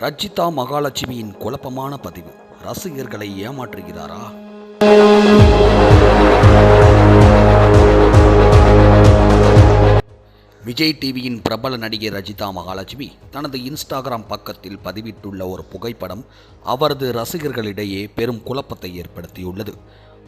ரச்சிதா மகாலட்சுமியின் குழப்பமான பதிவு. ரசிகர்களை ஏமாற்றுகிறாரா? விஜய் டிவியின் பிரபல நடிகை ரஜிதா மகாலட்சுமி தனது இன்ஸ்டாகிராம் பக்கத்தில் பதிவிட்டுள்ள ஒரு புகைப்படம் அவரது ரசிகர்களிடையே பெரும் குழப்பத்தை ஏற்படுத்தியுள்ளது.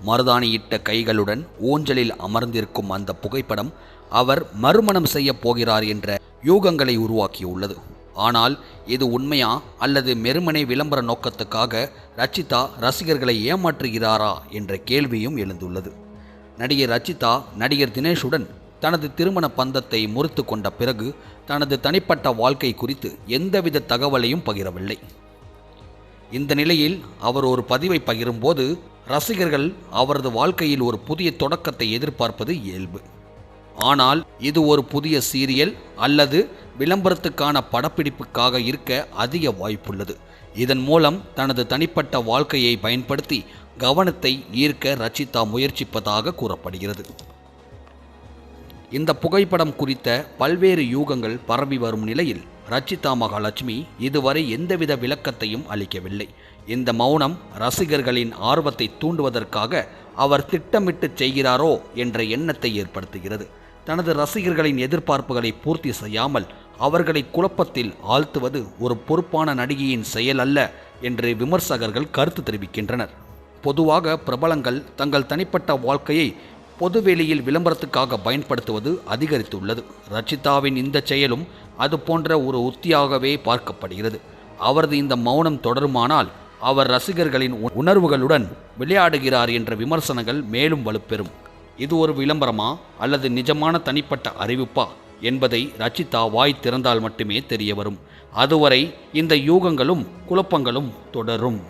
மருதாணியிட்ட கைகளுடன் ஊஞ்சலில் அமர்ந்திருக்கும் அந்த புகைப்படம் அவர் மறுமணம் செய்யப் போகிறார் என்ற யூகங்களை உருவாக்கியுள்ளது. ஆனால் இது உண்மையா அல்லது மெருமனை விளம்பர நோக்கத்துக்காக ரச்சிதா ரசிகர்களை ஏமாற்றுகிறாரா என்ற கேள்வியும் எழுந்துள்ளது. நடிகை ரச்சிதா நடிகர் தினேஷுடன் தனது திருமண பந்தத்தை முறித்து கொண்ட பிறகு தனது தனிப்பட்ட வாழ்க்கை குறித்து எந்தவித தகவலையும் பகிரவில்லை. இந்த நிலையில் அவர் ஒரு பதிவை பகிரும்போது ரசிகர்கள் அவரது வாழ்க்கையில் ஒரு புதிய தொடக்கத்தை எதிர்பார்ப்பது இயல்பு. ஆனால் இது ஒரு புதிய சீரியல் அல்லது விளம்பரத்துக்கான படப்பிடிப்புக்காக இருக்க அதிக வாய்ப்புள்ளது. இதன் மூலம் தனது தனிப்பட்ட வாழ்க்கையை பயன்படுத்தி கவனத்தை ஈர்க்க ரச்சிதா முயற்சிப்பதாக கூறப்படுகிறது. இந்த புகைப்படம் குறித்த பல்வேறு யூகங்கள் பரவி வரும் நிலையில் ரச்சிதா மகாலட்சுமி இதுவரை எந்தவித விளக்கத்தையும் அளிக்கவில்லை. இந்த மௌனம் ரசிகர்களின் ஆர்வத்தை தூண்டுவதற்காக அவர் திட்டமிட்டு செய்கிறாரோ என்ற எண்ணத்தை ஏற்படுத்துகிறது. தனது ரசிகர்களின் எதிர்பார்ப்புகளை பூர்த்தி செய்யாமல் அவர்களை குழப்பத்தில் ஆழ்த்துவது ஒரு பொறுப்பான நடிகையின் செயல் அல்ல என்று விமர்சகர்கள் கருத்து தெரிவிக்கின்றனர். பொதுவாக பிரபலங்கள் தங்கள் தனிப்பட்ட வாழ்க்கையை பொதுவெளியில் விளம்பரத்துக்காக பயன்படுத்துவது அதிகரித்துள்ளது. ரச்சிதாவின் இந்த செயலும் அது போன்ற ஒரு உத்தியாகவே பார்க்கப்படுகிறது. அவரது இந்த மௌனம் தொடருமானால் அவர் ரசிகர்களின் உணர்வுகளுடன் விளையாடுகிறார் என்ற விமர்சனங்கள் மேலும் வலுப்பெறும். இது ஒரு விளம்பரமா அல்லது நிஜமான தனிப்பட்ட அறிவிப்பா? என்பதை ரச்சிதா வாய் திறந்தால் மட்டுமே தெரிய வரும். அதுவரை இந்த யூகங்களும் குழப்பங்களும் தொடரும்.